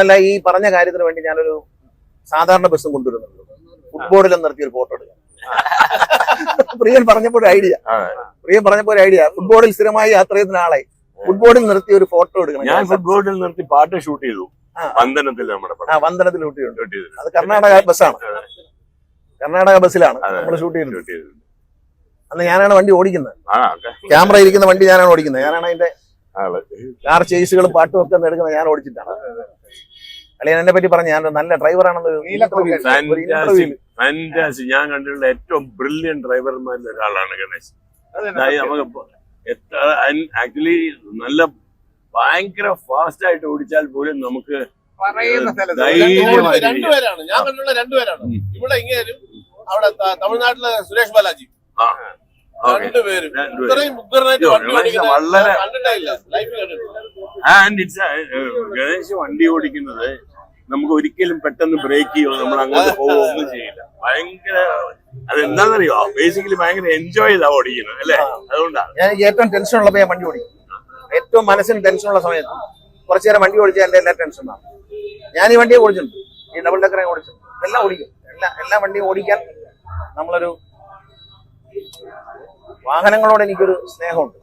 അല്ല ഈ പറഞ്ഞ കാര്യത്തിന് വേണ്ടി ഞാനൊരു സാധാരണ ബസ്സും കൊണ്ടുവരുന്നുണ്ട്. ഫുട്ബോളിലും നിർത്തി ഒരു ഫോട്ടോ എടുക്കാം. പ്രിയൻ പറഞ്ഞപ്പോൾ ഐഡിയ. പ്രിയൻ പറഞ്ഞപ്പോൾ ഐഡിയ. ഫുട്ബോളിൽ സ്ഥിരമായി യാത്ര ചെയ്യുന്ന ആളെ ഫുട്ബോളിൽ നിർത്തി ഒരു ഫോട്ടോ എടുക്കണം. ഞാൻ ഫുട്ബോളിൽ നിർത്തി പാട്ട് ഷൂട്ട് ചെയ്തു. വന്ദനത്തിൽ നമ്മുടെ വന്ദനത്തിൽ ഷൂട്ട് ചെയ്തു അത് കർണാടക ബസ്സാണ്. കർണാടക ബസ്സിലാണ് നമ്മൾ ഷൂട്ട് ചെയ്യുന്നത്. അന്ന് ഞാനാണ് വണ്ടി ഓടിക്കുന്നത്. ക്യാമറ ഇരിക്കുന്ന വണ്ടി ഞാനാണ് ഓടിക്കുന്നത്. ഞാനാണ് അതിന്റെ കാർ ചേസുകളും പാട്ടും ഒക്കെ എടുക്കുന്നത് ഞാൻ ഓടിച്ചിട്ടാണ്. അല്ലെങ്കിൽ എന്നെ പറ്റി പറഞ്ഞു ഞാൻ നല്ല ഡ്രൈവറാണെന്ന് ഞാൻ കണ്ടിട്ടുള്ള ഏറ്റവും ബ്രില്യൻ ഡ്രൈവർമാരിൽ ഒരാളാണ് ഗണേശ്. ആക്ച്വലി നല്ല ഭയങ്കര ഫാസ്റ്റ് ആയിട്ട് ഓടിച്ചാൽ പോലും നമുക്ക് പറയുന്ന സ്ഥലത്ത് ധൈര്യമായി രണ്ടുപേരാണ്. ഞാൻ കണ്ടുള്ള രണ്ടുപേരാണ്. ഇവിടെ ഇങ്ങേരും അവിടെ തമിഴ്നാട്ടിലെ സുരേഷ് ബാലാജി. രണ്ടുപേരും. ഇത്രയും ഉഗ്രനായിട്ട് അയ്യോ, വണ്ടി ഗണേശ് ഓടിക്കുന്നത് വളരെ ഞാൻ കണ്ടിട്ടേ ഇല്ല. ലൈഫിൽ കണ്ടിട്ടില്ല. ആൻഡ് ഇറ്റ്സ് ഗണേശ് വണ്ടി ഓടിക്കുന്നത് നമുക്ക് ഒരിക്കലും പെട്ടെന്ന് ബ്രേക്ക് ചെയ്യോ നമ്മൾ അങ്ങോട്ട് പോവോ ഒന്നും ചെയ്യില്ല. ഭയങ്കര അതെന്താണെന്നറിയോ? ബേസിക്കലി ഭയങ്കര എൻജോയ് ചെയ്താ ഓടിക്കുന്നത് അല്ലേ? അതുകൊണ്ടാണ് ഞാൻ ഏറ്റവും ടെൻഷൻ ഉള്ളപ്പോൾ ഞാൻ വണ്ടി ഓടിക്കും. ഏറ്റവും മനസ്സിന് ടെൻഷൻ ഉള്ള സമയത്ത് കുറച്ചു നേരം വണ്ടി ഓടിച്ചാൽ എന്റെ എല്ലാ ടെൻഷനാണ് ഞാൻ ഈ വണ്ടിയെ ഓടിച്ചിട്ടുണ്ട്. ഈ ഡബിൾ ഡക്കറെ ഓടിച്ചിട്ടുണ്ട്. എല്ലാം ഓടിക്കും. എല്ലാ എല്ലാ വണ്ടിയും ഓടിക്കാൻ നമ്മളൊരു വാഹനങ്ങളോട് എനിക്കൊരു സ്നേഹമുണ്ട്.